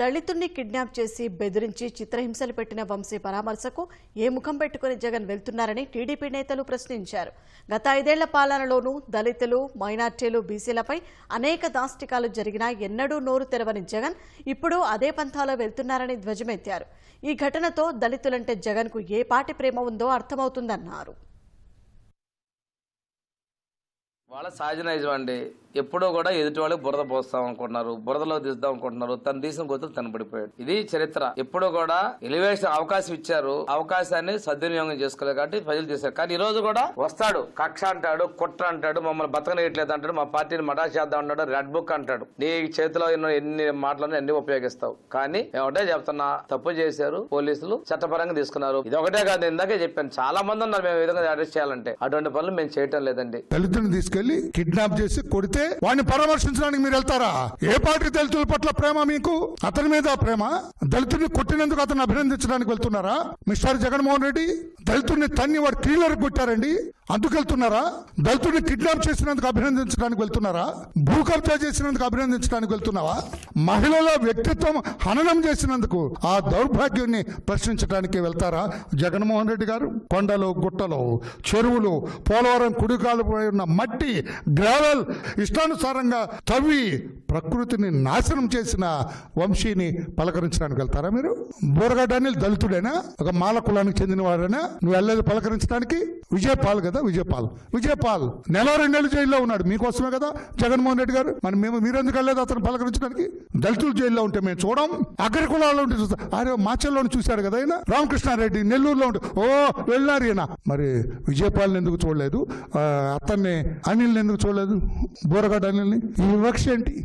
దళితుణ్ణి kidnap చేసి బెదిరించి చిత్రహింసలు పెట్టిన వంశీ పరామర్శకు ఏ ముఖం పెట్టుకుని జగన్ వెళ్తున్నారని టీడీపీ నేతలు ప్రశ్నించారు. గత ఐదేళ్ళ పాలనలోనూ దళితులు మైనార్టీలు బీసీలపై అనేక దాష్టికాలు జరిగినా ఎన్నడూ నోరు తెరవని జగన్ ఇప్పుడు అదే పంథాలో వెళ్తున్నారని ధ్వజమెత్తారు. ఈ ఘటనతో దళితులంటే జగన్కు ఏ పాటి ప్రేమ ఉందో అర్థమవుతుందన్నారు. వాళ్ళ సహజ నైజం అండి ఎప్పుడో కూడా ఎదుటి వాళ్ళకి బురద పోస్తాం అనుకుంటున్నారు బురదలో తీద్దాం అనుకుంటున్నారు. తను తీసిన గొంతులు తను పడిపోయాడు. ఇది చరిత్ర. ఎప్పుడో కూడా ఎలివేషన్ అవకాశం ఇచ్చారు. అవకాశాన్ని సద్వినియోగం చేసుకోలేదు కాబట్టి ప్రజలు చేశారు కానీ ఈ రోజు కూడా వస్తాడు. కక్ష అంటాడు కుట్ర అంటాడు మమ్మల్ని బతకనేయట్లేదు అంటాడు మా పార్టీని మటా చేద్దాం అంటాడు రెడ్ బుక్ అంటాడు. నీ చేతిలో ఎన్నో ఎన్ని మాటలను అన్ని ఉపయోగిస్తావు? కానీ ఏమంటే ఒకటే చెప్తున్నా తప్పు చేశారు పోలీసులు చట్టపరంగా తీసుకున్నారు. ఇది ఒకటే కాదు ఇందాకే చెప్పాను. చాలా మంది ఉన్నారు మేము ఈ విధంగా అరెస్ట్ చేయాలంటే. అటువంటి పనులు మేము చేయటం లేదండి. దళితుని తీసుకెళ్ళి కిడ్నాప్ చేసి కొడితే వాడిని పరామర్శించడానికి మీరు వెళ్తారా? ఏ పార్టీ దళితుల పట్ల ప్రేమ మీకు? అతని మీద ప్రేమ? దళితుడిని కొట్టినందుకు అతను అభినందించడానికి వెళ్తున్నారా? మిస్టర్ జగన్మోహన్ రెడ్డి దళితుడిని తన్ని వాడు క్లీనర్ కొట్టారండి అందుకు వెళ్తున్నారా? దళితుడిని కిడ్నాప్ చేసినందుకు అభినందించడానికి వెళ్తున్నారా? భూ కబ్జా చేసినందుకు అభినందించడానికి వెళ్తున్నావా? మహిళల వ్యక్తిత్వం హననం చేసినందుకు ఆ దౌర్భాగ్యాన్ని ప్రశ్నించడానికి వెళ్తారా? జగన్మోహన్ రెడ్డి గారు కొండలు గుట్టలు చెరువులు పోలవరం కుడికాలు ఉన్న మట్టి గ్రావెల్ ఇష్టానుసారంగా తవ్వి ప్రకృతిని నాశనం చేసిన వంశీని పలకరించడానికి వెళ్తారా మీరు? బోరగడ్డ అనిల్ ఒక మాల కులానికి చెందిన వాడేనా నువ్వు వెళ్ళేది పలకరించడానికి? విజయపాల్ కదా విజయపాల్. విజయపాల్ నెల రెండేళ్ళు జైల్లో ఉన్నాడు. మీకోసమే కదా జగన్మోహన్ రెడ్డి గారు. మరి మేము మీరెందుకు వెళ్ళలేదు అతను పలకరించడానికి? దళితులు జైల్లో ఉంటే మేము చూడం. అగ్ర కులాల్లో ఉంటే చూస్తాం. ఆయన మాచల్లో చూశారు కదా ఆయన? రామకృష్ణారెడ్డి నెల్లూరులో ఉంటే. ఓ వెళ్ళారు ఈయన. మరి విజయపాల్ని ఎందుకు చూడలేదు? అతన్ని అనిల్ని ఎందుకు చూడలేదు? బోరగడ్డ అనిల్ని? ఈ వివక్ష ఏంటి?